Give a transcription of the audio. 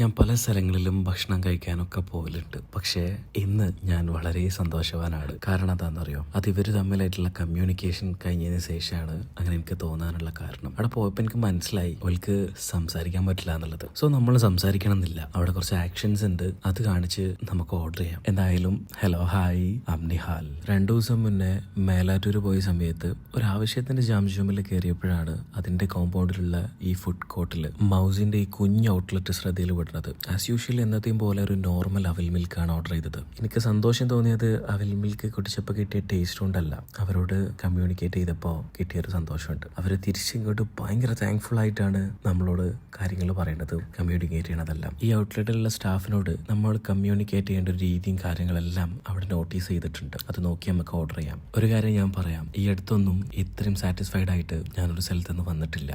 ഞാൻ പല സ്ഥലങ്ങളിലും ഭക്ഷണം കഴിക്കാനൊക്കെ പോകലുണ്ട് പക്ഷേ ഇന്ന് ഞാൻ വളരെ സന്തോഷവാനാണ്. കാരണം എന്താണെന്നറിയോ? അത് ഇവർ തമ്മിലായിട്ടുള്ള കമ്മ്യൂണിക്കേഷൻ കഴിഞ്ഞതിന് ശേഷമാണ് അങ്ങനെ എനിക്ക് തോന്നാനുള്ള കാരണം. അവിടെ പോയപ്പോൾ എനിക്ക് മനസ്സിലായി അവൾക്ക് സംസാരിക്കാൻ പറ്റില്ല എന്നുള്ളത്. സോ നമ്മൾ സംസാരിക്കണം എന്നില്ല അവിടെ കുറച്ച് ആക്ഷൻസ് ഉണ്ട്. അത് കാണിച്ച് നമുക്ക് ഓർഡർ ചെയ്യാം. എന്തായാലും ഹലോ ഹായ് അംനിഹാൽ രണ്ടു ദിവസം മുന്നേ മേലാറ്റൂർ പോയ സമയത്ത് ഒരു ആവശ്യത്തിന്റെ ജാംജൂമിൽ കയറിയപ്പോഴാണ് അതിന്റെ കോമ്പൗണ്ടിലുള്ള ഈ ഫുഡ് കോർട്ടിൽ മൗസിന്റെ ഈ കുഞ്ഞ് ഔട്ട്ലെറ്റ് ശ്രദ്ധയിൽ പെടുന്നത് ആസ് യൂഷ്വൽ എന്നത്തെയും പോലെ ഒരു നോർമൽ അവൽ മിൽക്കാണ് ഓർഡർ ചെയ്തത്. എനിക്ക് സന്തോഷം തോന്നിയത് അവൽ മിൽക്ക് കുടിച്ചപ്പോൾ കിട്ടിയ ടേസ്റ്റ് കൊണ്ടല്ല. അവരോട് കമ്മ്യൂണിക്കേറ്റ് ചെയ്തപ്പോൾ കിട്ടിയ ഒരു സന്തോഷമുണ്ട്. അവർ തിരിച്ചിങ്ങോട്ട് ഭയങ്കര താങ്ക്ഫുൾ ആയിട്ടാണ് നമ്മളോട് കാര്യങ്ങൾ പറയേണ്ടത്. കമ്മ്യൂണിക്കേറ്റ് ചെയ്യണതെല്ലാം. ഈ ഔട്ട്ലെറ്റിലുള്ള സ്റ്റാഫിനോട് നമ്മൾ കമ്മ്യൂണിക്കേറ്റ് ചെയ്യേണ്ട ഒരു രീതിയും കാര്യങ്ങളെല്ലാം അവിടെ നോട്ടീസ് ചെയ്തിട്ടുണ്ട്. അത് നോക്കി നമുക്ക് ഓർഡർ ചെയ്യാം. ഒരു കാര്യം ഞാൻ പറയാം. ഈ അടുത്തൊന്നും ഇത്രയും സാറ്റിസ്ഫൈഡ് ആയിട്ട് ഞാനൊരു സ്ഥലത്തുനിന്ന് വന്നിട്ടില്ല.